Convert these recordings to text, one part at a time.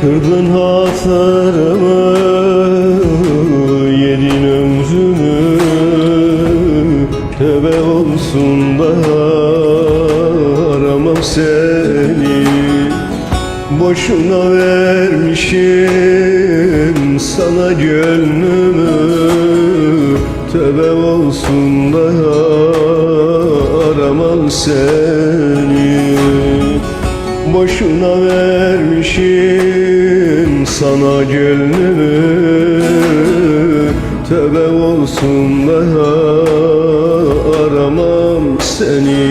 Kırdın hatırımı Yedin ömrümü. Tövbe olsun da Aramam seni. Boşuna vermişim Sana gönlümü. Tövbe olsun da Aramam seni Boşuna vermişim sana gönlümü. Tövbe olsun daha aramam seni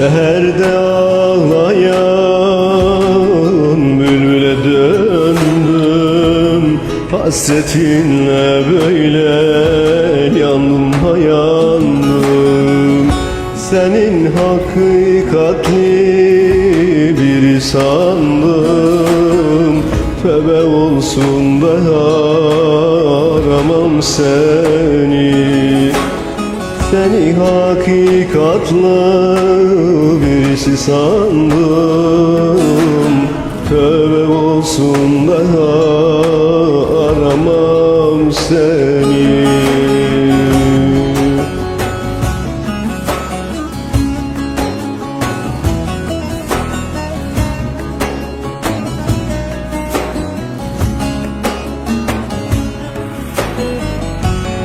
Seherde ağlayan bülbüle döndüm. Hasretinle böyle yandım hayandım Senin hakikatli biri sandım Tövbe olsun da aramam seni. Seni hakikatlı birisi sandım Tövbe olsun daha aramam seni.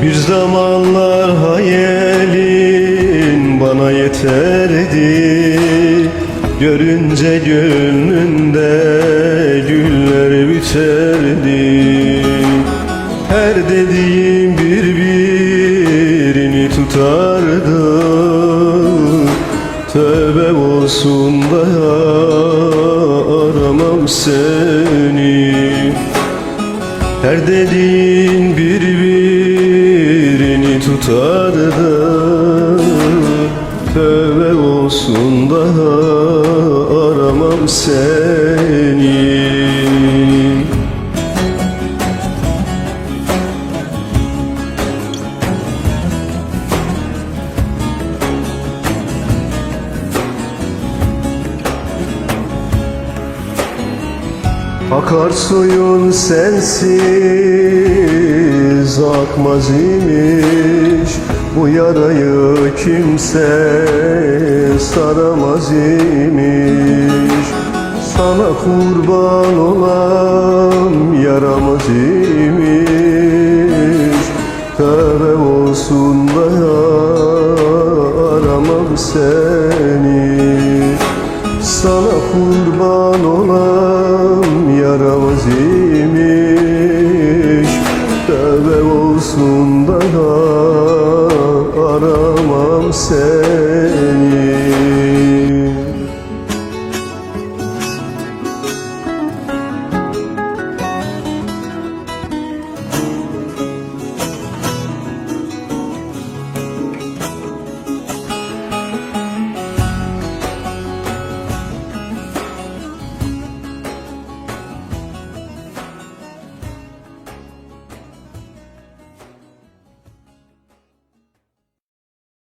Bir zamanlar hayalin bana yeterdi Görünce gönlünde güller biterdi. Her dediğim birbirini tutardı. Tövbe olsun da aramam seni. Her dediğin birbirini tutardı. Tövbe olsun daha aramam seni Akar suyun sensiz akmaz imiş. Bu yarayı kimse saramaz imiş kurban olam yaramız imiş. Tövbe olsun bana aramam sen.